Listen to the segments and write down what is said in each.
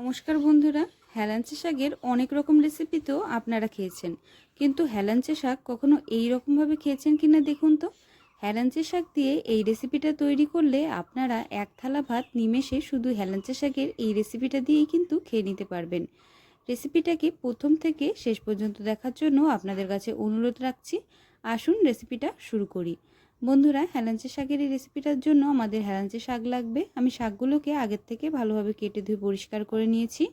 নমস্কার বন্ধুরা, হেলাঞ্চি শাকের অনেক রকম রেসিপি তো আপনারা খেয়েছেন। কিন্তু হেলাঞ্চি শাক কখনো এই রকমভাবে খেয়েছেন কি না দেখুন তো? হেলাঞ্চি শাক দিয়ে এই রেসিপিটা তৈরি করলে আপনারা এক থালা ভাত নিমেষে শুধু হেলাঞ্চি শাকের এই রেসিপিটা দিয়েই কিন্তু খেয়ে নিতে পারবেন। রেসিপিটাকে প্রথম থেকে শেষ পর্যন্ত দেখার জন্য আপনাদের কাছে অনুরোধ রাখছি। আসুন রেসিপিটা শুরু করি। বন্ধুরা, হেলাঞ্চি শাকের এই রেসিপিটার জন্য আমাদের হেলাঞ্চি শাক লাগবে। আমি শাকগুলোকে আগের থেকে ভালোভাবে কেটে ধুয়ে পরিষ্কার করে নিয়েছি।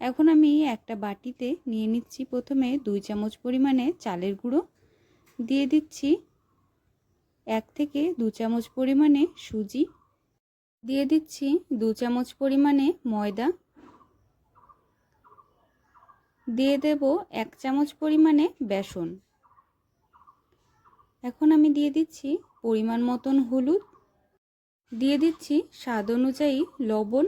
এখন আমি একটা বাটিতে নিয়ে নিচ্ছি প্রথমে দুই চামচ পরিমাণে চালের গুঁড়ো। দিয়ে দিচ্ছি এক থেকে দু চামচ পরিমাণে সুজি। দিয়ে দিচ্ছি দু চামচ পরিমাণে ময়দা। দিয়ে দেব এক চামচ পরিমাণে বেসন। এখন আমি দিয়ে দিচ্ছি পরিমাণ মতন হলুদ। দিয়ে দিচ্ছি স্বাদ অনুযায়ী লবণ।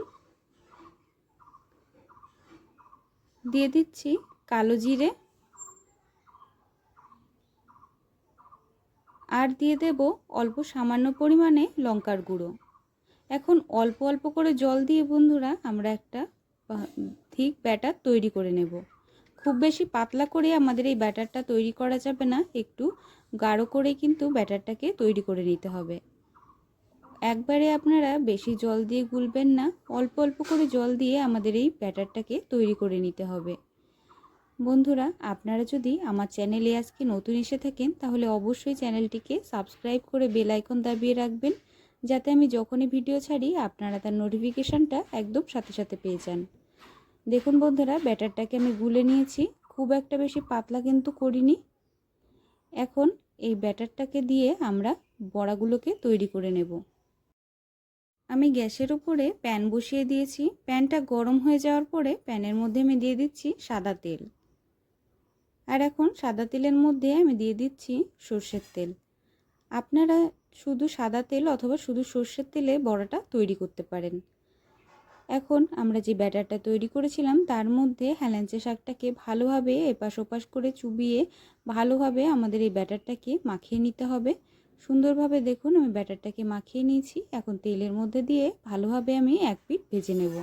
দিয়ে দিচ্ছি কালো জিরে। আর দিয়ে দেব অল্প সামান্য পরিমাণে লঙ্কার গুঁড়ো। এখন অল্প অল্প করে জল দিয়ে বন্ধুরা আমরা একটা ঠিক ব্যাটার তৈরি করে নেব। খুব বেশি পাতলা করে আমাদের এই ব্যাটারটা তৈরি করা যাবে না। একটু গাঢ় করে কিন্তু ব্যাটারটাকে তৈরি করে নিতে হবে। একবারে আপনারা বেশি জল দিয়ে গুলবেন না, অল্প অল্প করে জল দিয়ে আমাদের এই ব্যাটারটাকে তৈরি করে নিতে হবে। বন্ধুরা, আপনারা যদি আমার চ্যানেলে আজকে নতুন এসে থাকেন, তাহলে অবশ্যই চ্যানেলটিকে সাবস্ক্রাইব করে বেল আইকন দাবিয়ে রাখবেন, যাতে আমি যখনই ভিডিও ছাড়ি, আপনারা তার নোটিফিকেশানটা একদম সাথে সাথে পেয়ে যান। দেখুন বন্ধুরা, ব্যাটারটাকে আমি গুলে নিয়েছি। খুব একটা বেশি পাতলা কিন্তু করিনি। এখন এই ব্যাটারটাকে দিয়ে আমরা বড়াগুলোকে তৈরি করে নেব। আমি গ্যাসের উপরে প্যান বসিয়ে দিয়েছি। প্যানটা গরম হয়ে যাওয়ার পরে প্যানের মধ্যে আমি দিয়ে দিচ্ছি সাদা তেল। আর এখন সাদা তেলের মধ্যে আমি দিয়ে দিচ্ছি সর্ষের তেল। আপনারা শুধু সাদা তেল অথবা শুধু সর্ষের তেলে বড়াটা তৈরি করতে পারেন। এখন আমরা যে ব্যাটারটা তৈরি করেছিলাম, তার মধ্যে হেলাঞ্চে শাকটাকে ভালোভাবে এপাশ ওপাশ করে চুবিয়ে ভালোভাবে আমাদের এই ব্যাটারটাকে মাখিয়ে নিতে হবে। সুন্দরভাবে দেখুন, আমি ব্যাটারটাকে মাখিয়ে নিয়েছি। এখন তেলের মধ্যে দিয়ে ভালোভাবে আমি এক পিঠ ভেজে নেব।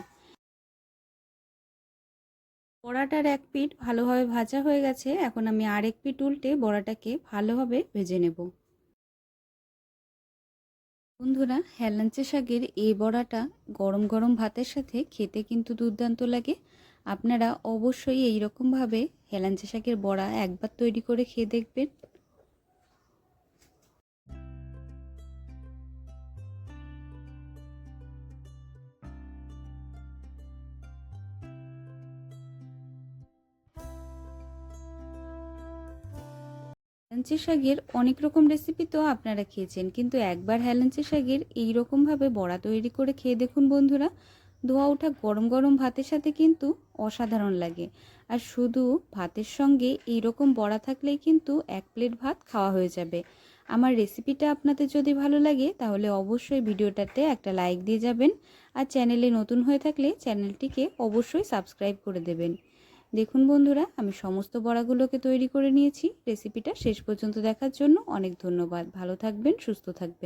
বড়াটার এক পিঠ ভালোভাবে ভাজা হয়ে গেছে। এখন আমি আরেক পিঠ উল্টে বড়াটাকে ভালোভাবে ভেজে নেব। বন্ধুরা, হেলাঞ্চে শাকের এই বড়াটা গরম গরম ভাতের সাথে খেতে কিন্তু দুর্দান্ত লাগে। আপনারা অবশ্যই এইরকমভাবে হেলাঞ্চে শাকের বড়া একবার তৈরি করে খেয়ে দেখবেন। হেলাঞ্চি শাকের অনেক রকম রেসিপি তো আপনারা খেয়েছেন, কিন্তু একবার হেলাঞ্চি শাকের এই রকমভাবে বড়া তৈরি করে খেয়ে দেখুন বন্ধুরা। ধোয়া ওঠা গরম গরম ভাতের সাথে কিন্তু অসাধারণ লাগে। আর শুধু ভাতের সঙ্গে এই রকম বড়া থাকলেই কিন্তু এক প্লেট ভাত খাওয়া হয়ে যাবে। আমার রেসিপিটা আপনাদের যদি ভালো লাগে, তাহলে অবশ্যই ভিডিওটাতে একটা লাইক দিয়ে যাবেন। আর চ্যানেলে নতুন হয়ে থাকলে চ্যানেলটিকে অবশ্যই সাবস্ক্রাইব করে দেবেন। দেখুন বন্ধুরা, আমি সমস্ত বড়াগুলোকে তৈরি করে নিয়েছি। রেসিপিটা শেষ পর্যন্ত দেখার জন্য অনেক ধন্যবাদ। ভালো থাকবেন, সুস্থ থাকবেন।